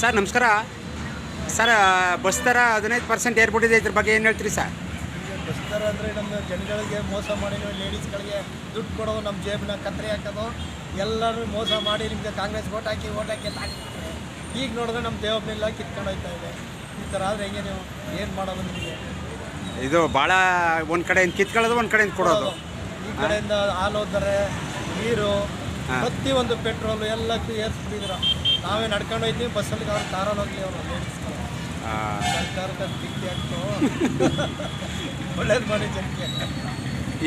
Sir ನಮಸ್ಕಾರ. Sir bus ದರ ಹದಿನೈದು ಪರ್ಸೆಂಟ್ ಏರ್ಬಿಟ್ಟಿದೆ ಇದ್ರ ಬಗ್ಗೆ ಏನು ಹೇಳ್ತೀರಿ ಸರ್? ಬಸ್ತರ ಅಂದರೆ ನಮ್ಮ ಜನಗಳಿಗೆ ಮೋಸ ಮಾಡಿ ಲೇಡೀಸ್ಗಳಿಗೆ ದುಡ್ಡು ಕೊಡೋದು ನಮ್ಮ ಜೇಬಿನ ಕತ್ತರಿ ಹಾಕೋದು ಎಲ್ಲರೂ ಮೋಸ ಮಾಡಿ ನಿಮಗೆ ಕಾಂಗ್ರೆಸ್ ಓಟ್ ಹಾಕಿ ಓಟ್ ಹಾಕಿ ಅಂತ ಈಗ ನೋಡಿದ್ರೆ ನಮ್ಮ ದೇವಬ್ನೆಲ್ಲ ಕಿತ್ಕೊಂಡು ಹೋಗ್ತಾ ಇದೆ. ಈ ಥರ ಆದರೆ ಹೆಂಗೆ ನೀವು ಏನು ಮಾಡೋದು ನಿಮಗೆ? ಇದು ಭಾಳ ಒಂದು ಕಡೆಯಿಂದ ಕಿತ್ಕೊಳ್ಳೋದು ಒಂದು ಕಡೆಯಿಂದ ಕೊಡೋದು. ಈ ಕಡೆಯಿಂದ ಹಾಲು ಹೋದರೆ ನೀರು ಪ್ರತಿ ಪ್ರತಿಯೊಂದು ಪೆಟ್ರೋಲು ಎಲ್ಲ ಏರ್ಸ್ಬಿಟ್ಟಿದ್ದೀರ. ನಾವೇ ನಡ್ಕೊಂಡು ಹೋಗ್ತೀವಿ ಬಸ್ಸಲ್ಲಿ ಅವ್ರು ಕಾರಲ್ಲಿ ಹೋಗ್ಲಿ ಅವರು. ಆ, ಸರ್ಕಾರದ ಹಾಕ್ತು ಒಳ್ಳೇದು ಮಾಡಿ ಜನಕ್ಕೆ.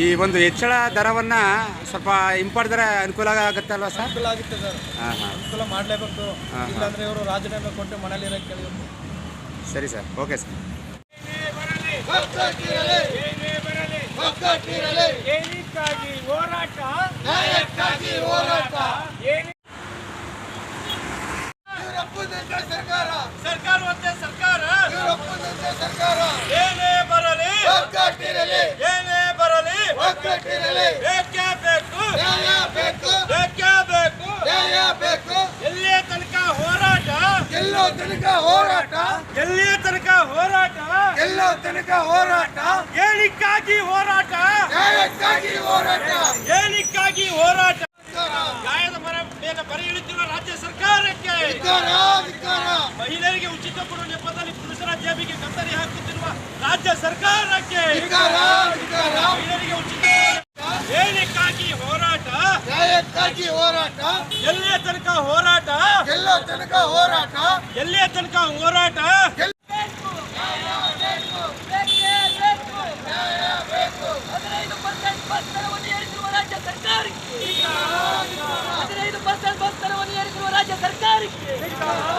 ಈ ಒಂದು ಹೆಚ್ಚಳ ದರವನ್ನು ಸ್ವಲ್ಪ ಹಿಂಪಡೆದ್ರೆ ಅನುಕೂಲ ಆಗುತ್ತೆ ಅಲ್ವಾ ಸರ್? ಅನುಕೂಲ ಆಗುತ್ತೆ ಸರ್. ಹಾಂ ಹಾಂ. ಅನುಕೂಲ ಮಾಡಲೇಬೇಕು. ಇಲ್ಲಾಂದ್ರೆ ಇವರು ರಾಜೀನಾಮೆ ಕೊಟ್ಟು ಮನೇಲಿ ಸರಿ ಸರ್. Okay sir. ಏನಕ್ಕಾಗಿ ಹೋರಾಟ? ಏನಿ- ಸರ್ಕಾರ ಮತ್ತೆ ಸರ್ಕಾರ ಏನೇ ಬರಲಿ ಏನೇ ಬರಲಿ ಬೇಕೇ ಬೇಕು ಬೇಕೇ ಬೇಕು ಎಲ್ಲಿಯ ತನಕ ಹೋರಾಟ ಎಲ್ಲೋ ತನಕ ಹೋರಾಟ ಎಲ್ಲಿಯ ತನಕ ಹೋರಾಟ ಎಲ್ಲೋ ತನಕ ಹೋರಾಟ. ಏನಕ್ಕಾಗಿ ಹೋರಾಟ. ನ್ಯಾಯಕ್ಕಾಗಿ ಹೋರಾಟ. ಏನಕ್ಕಾಗಿ ಹೋರಾಟ. ಗಾಯದ ಮರ ಬೇಗ ಬರ ಇಳಿತಿರುವ ರಾಜ್ಯ ಸರ್ಕಾರಕ್ಕೆ. ಮಹಿಳೆಯರಿಗೆ ಉಚಿತ ಕೊಡುವ ನೆಪದಲ್ಲಿ ಪುರುಷರ ಜೇಬಿಗೆ ಕತ್ತರಿ ಹಾಕುತ್ತಿರುವ ರಾಜ್ಯ ಸರ್ಕಾರಕ್ಕೆ. ಮಹಿಳೆಯರಿಗೆ ಉಚಿತ ಏನಕ್ಕಾಗಿ ಹೋರಾಟ. ನ್ಯಾಯಕ್ಕಾಗಿ ಹೋರಾಟ. ಎಲ್ಲಿಯ ತನಕ ಹೋರಾಟ. ಎಲ್ಲೋ ತನಕ ಹೋರಾಟ. ಎಲ್ಲಿಯ ತನಕ ಹೋರಾಟ ಹದಿನೈದು ಪರ್ಸೆಂಟ್ ಬಸ್ ದರವನ್ನು ಏರಿಸಿರುವ ರಾಜ್ಯ ಸರ್ಕಾರಕ್ಕೆ ಹದಿನೈದು ಪರ್ಸೆಂಟ್ ಬಸ್ ದರವನ್ನು ಏರಿಸಿರುವ ರಾಜ್ಯ ಸರ್ಕಾರಕ್ಕೆ.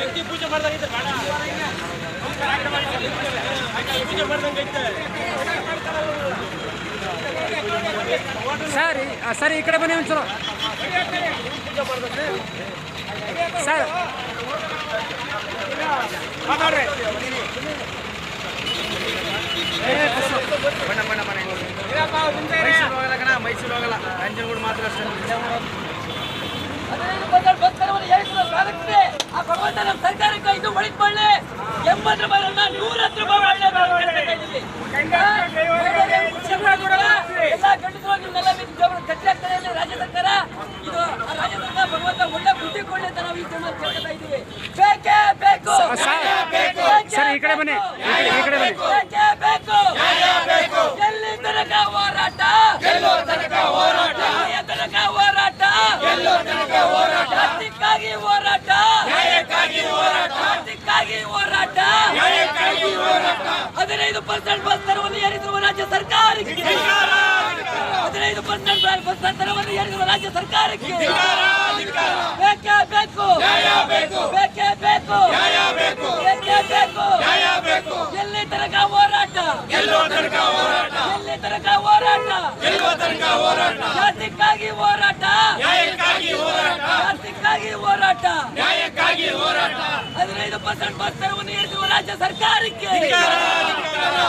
ಪೂಜೆ ಮಾಡ್ದಂಗೆ ಪೂಜೆ ಮಾಡ್ದಂಗೆ ಸರ್ ಸರ್ ಈ ಕಡೆ ಬನ್ನಿ ಒಂಚೂರು ಸರ್. ಮಾತಾಡ್ರಿ. ಮೈಸೂರು ಹೋಗಲ್ಲ ಕಣ ಮೈಸೂರು ಹೋಗಲ್ಲ. ನಂಜನಗೂಡು ಮಾತ್ರ ಅಷ್ಟೇ. ನಮ್ಮ ಸರ್ಕಾರಕ್ಕೆ ಇದು ಒಳಿತ್ಕೊಳ್ಳಿ ಎಂಬತ್ತು ರೂಪಾಯಿ ನೂರ ಅಂತ ರೂಪಾಯಿ. ಎಲ್ಲ ಗಂಡಸರು ಕಟ್ಟಿ ಹಾಕ್ತಾರೆ ಇಲ್ಲಿ ರಾಜ್ಯ ಸರ್ಕಾರ. ಇದು ಆ ರಾಜ್ಯ ಸರ್ಕಾರ ಭಗವಂತ ಒಳ್ಳೆ ಬುದ್ಧಿ ಕೊಡ್ಲಿ ಅಂತ ನಾವು ಈ ಜನ ಕೇಳ್ತಾ ಇದ್ದೀವಿ. ಬೇಕೇ ಬೇಕು. ಸರ್, ಈ ಕಡೆ ಬನ್ನಿ. ಈ ಕಡೆ- ಈ ಕಡೆ ಬನ್ನಿ. ಬೇಕೇ ಬೇಕು ಎಲ್ಲಿ ತನಕ ಹೋರಾಟ ಎಲ್ಲೋ ತನಕ ಹೋರಾಟ ತನಕ ಹೋರಾಟ ಎಲ್ಲೋ ತನಕ ಹೋರಾಟ ಜಾತಿಗಾಗಿ ಹೋರಾಟ ನ್ಯಾಯಕ್ಕಾಗಿ ಹೋರಾಟ ಜಾತಿಗಾಗಿ ಹೋರಾಟ ನ್ಯಾಯಕ್ಕಾಗಿ ಹೋರಾಟ ಹದಿನೈದು ಪರ್ಸೆಂಟ್ ಬಸ್ ದರವನ್ನು ಏರಿಸಿರುವ ರಾಜ್ಯ ಸರ್ಕಾರಕ್ಕೆ. ಹದಿನೈದು ಪರ್ಸೆಂಟ್ ಬಸ್ ದರವನ್ನು ಏರಿಸಿರುವ ರಾಜ್ಯ ಸರ್ಕಾರಕ್ಕೆ. ಬೇಕೇ ಬೇಕು. ಬೇಕೇ ಬೇಕು. ಬೇಕೇ ಬೇಕು. ಎಲ್ಲಿ ತನಕ ಹೋರಾಟ. ಎಲ್ಲಿ ತನಕ ಹೋರಾಟ. ಹೋರಾಟ. ತನಕ ಹೋರಾಟ ಜಾತಿಗಾಗಿ ಹೋರಾಟ ನ್ಯಾಯಕ್ಕಾಗಿ ಹೋರಾಟ ಜಾತಿಗಾಗಿ ಹೋರಾಟ ನ್ಯಾಯಕ್ಕಾಗಿ ಹೋರಾಟ ಹದಿನೈದು ಪರ್ಸೆಂಟ್ ಬಸ್ ಏರಿಸಿರುವ ರಾಜ್ಯ ಸರ್ಕಾರಕ್ಕೆ.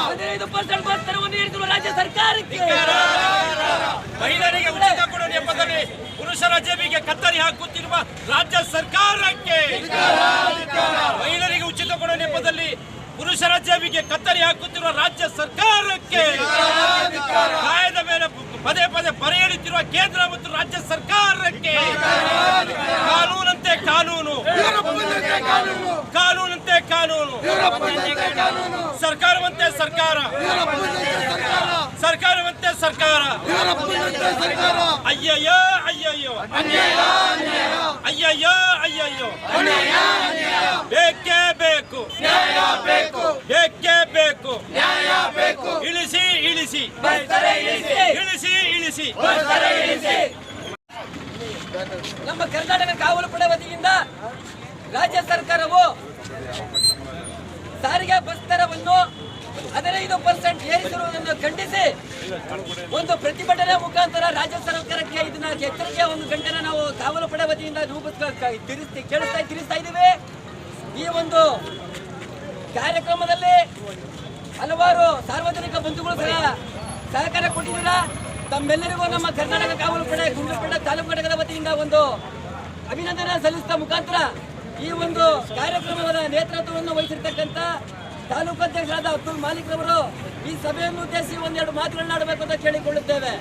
ಹದಿನೈದು ಪರ್ಸೆಂಟ್ ಬಸ್ ಏರಿಸಿರುವ ರಾಜ್ಯ ಸರ್ಕಾರಕ್ಕೆ. ಮಹಿಳೆಯರಿಗೆ ಉಚಿತ ಕೊಡುವ ನೆಪದಲ್ಲಿ ಪುರುಷರ ಜೇಬಿಗೆ ಕತ್ತರಿ ಹಾಕುತ್ತಿರುವ ರಾಜ್ಯ ಸರ್ಕಾರಕ್ಕೆ. ಮಹಿಳೆಯರಿಗೆ ಉಚಿತ ಕೊಡುವ ನೆಪದಲ್ಲಿ ಪುರುಷರ ಜೇಬಿಗೆ ಕತ್ತರಿ ಹಾಕುತ್ತಿರುವ ರಾಜ್ಯ ಸರ್ಕಾರಕ್ಕೆ. ನ್ಯಾಯ ಪದೇ ಪದೇ ಬರೆ ಕೇಂದ್ರ ಮತ್ತು ರಾಜ್ಯ ಸರ್ಕಾರಕ್ಕೆ. ಕಾನೂನಂತೆ ಕಾನೂನು. ಕಾನೂನಂತೆ ಕಾನೂನು. ಸರ್ಕಾರವಂತೆ ಸರ್ಕಾರ. ಸರ್ಕಾರವಂತೆ ಸರ್ಕಾರ. ಅಯ್ಯಯ್ಯೋ ಅಯ್ಯಯ್ಯೋ. ಅಯ್ಯಯ್ಯೋ ಅಯ್ಯಯ್ಯೋ. ಬೇಕೇ ಬೇಕು. ಬೇಕೇ. ಬೇಕು ಇಳಿಸಿ ಇಳಿಸಿ. ಇಳಿಸಿ. ಇಳಿಸಿ ಇಳಿಸಿ. ಬಸ್ತಾರೆ ಇಳಿಸಿ. ನಮ್ಮ ಕರ್ನಾಟಕ ಕಾವಲು ಪಡೆ ವತಿಯಿಂದ ರಾಜ್ಯ ಸರ್ಕಾರವು ಸಾರಿಗೆ ಬಸ್ ದರವನ್ನು ಹದಿನೈದು ಪರ್ಸೆಂಟ್ ಏರಿಸಿರುವುದನ್ನು ಖಂಡಿಸಿ ಒಂದು ಪ್ರತಿಭಟನೆ ಮುಖಾಂತರ ರಾಜ್ಯ ಸರ್ಕಾರಕ್ಕೆ ಇದನ್ನ ಎಚ್ಚರಿಕೆಯ ಒಂದು ಗಂಟೆನ ನಾವು ಕಾವಲು ಪಡೆ ವತಿಯಿಂದ ರೂಪಿಸಿ ಕೇಳಿಸ್ತಾ ತಿರುಸ್ತಾ ಇದ್ದೀವಿ. ಈ ಒಂದು ಕಾರ್ಯಕ್ರಮದಲ್ಲಿ ಹಲವಾರು ಸಾರ್ವಜನಿಕ ಬಂಧುಗಳು ಸಹ ಸಹಕಾರ ಕೊಟ್ಟಿದ್ದೀರಾ? ತಮ್ಮೆಲ್ಲರಿಗೂ ನಮ್ಮ ಕರ್ನಾಟಕ ಕಾವಲು ಪಡೆ ಗುಂಡ್ಲುಪೇಟೆ ತಾಲೂಕು ಘಟಕದ ವತಿಯಿಂದ ಒಂದು ಅಭಿನಂದನೆ ಸಲ್ಲಿಸಿದ ಮುಖಾಂತರ ಈ ಒಂದು ಕಾರ್ಯಕ್ರಮದ ನೇತೃತ್ವವನ್ನು ವಹಿಸಿರ್ತಕ್ಕಂಥ ತಾಲೂಕು ಅಧ್ಯಕ್ಷರಾದ ಅಬ್ದುಲ್ ಮಾಲಿಕ್ ಅವರು ಈ ಸಭೆಯನ್ನು ಉದ್ದೇಶಿಸಿ ಒಂದೆರಡು ಮಾತುಗಳನ್ನಾಡಬೇಕು ಅಂತ ಕೇಳಿಕೊಳ್ಳುತ್ತೇವೆ.